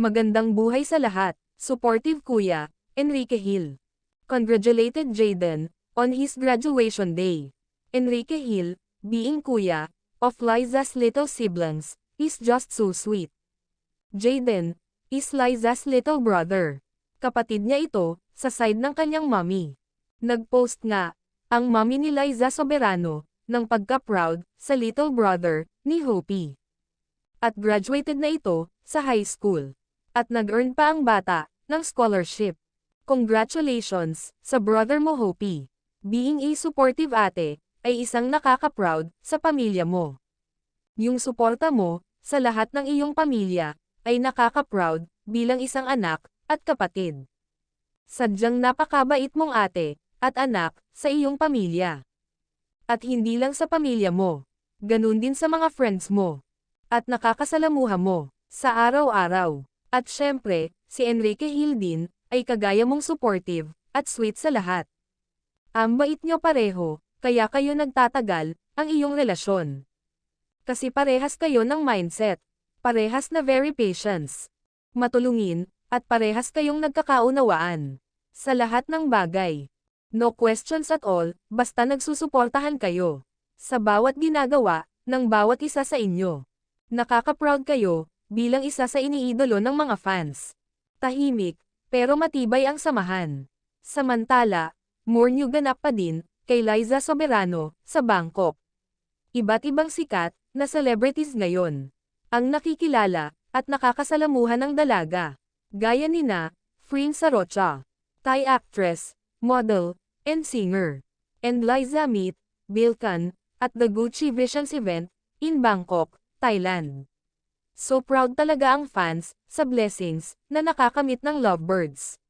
Magandang buhay sa lahat, supportive kuya, Enrique Hill. Congratulated Jaden, on his graduation day. Enrique Hill, being kuya, of Liza's little siblings, is just so sweet. Jaden, is Liza's little brother. Kapatid niya ito, sa side ng kanyang mommy. Nag-post nga, ang mommy ni Liza Soberano, ng pagka-proud, sa little brother, ni Hopi. At graduated na ito, sa high school. At nag-earn pa ang bata, ng scholarship. Congratulations, sa brother mo Hopi. Being a supportive ate, ay isang nakaka-proud, sa pamilya mo. Yung suporta mo, sa lahat ng iyong pamilya, ay nakaka-proud, bilang isang anak, at kapatid. Sadyang napakabait mong ate, at anak, sa iyong pamilya. At hindi lang sa pamilya mo. Ganun din sa mga friends mo. At nakakasalamuha mo, sa araw-araw. At syempre, si Enrique Hill din, ay kagaya mong supportive, at sweet sa lahat. Ang bait nyo pareho, kaya kayo nagtatagal, ang iyong relasyon. Kasi parehas kayo ng mindset. Parehas na very patience. Matulungin, at parehas kayong nagkakaunawaan. Sa lahat ng bagay. No questions at all, basta nagsusuportahan kayo. Sa bawat ginagawa, ng bawat isa sa inyo. Nakaka-proud kayo, bilang isa sa iniidolo ng mga fans. Tahimik, pero matibay ang samahan. Samantala, more new ganap pa din, kay Liza Soberano, sa Bangkok. Iba't ibang sikat, na celebrities ngayon. Ang nakikilala, at nakakasalamuhan ng dalaga. Gaya ni na, Frin Sarocha, Thai actress, model, and singer. And Liza meet, Bilkan, at the Gucci Visions event, in Bangkok, Thailand. So proud talaga ang fans, sa blessings, na nakakamit ng lovebirds.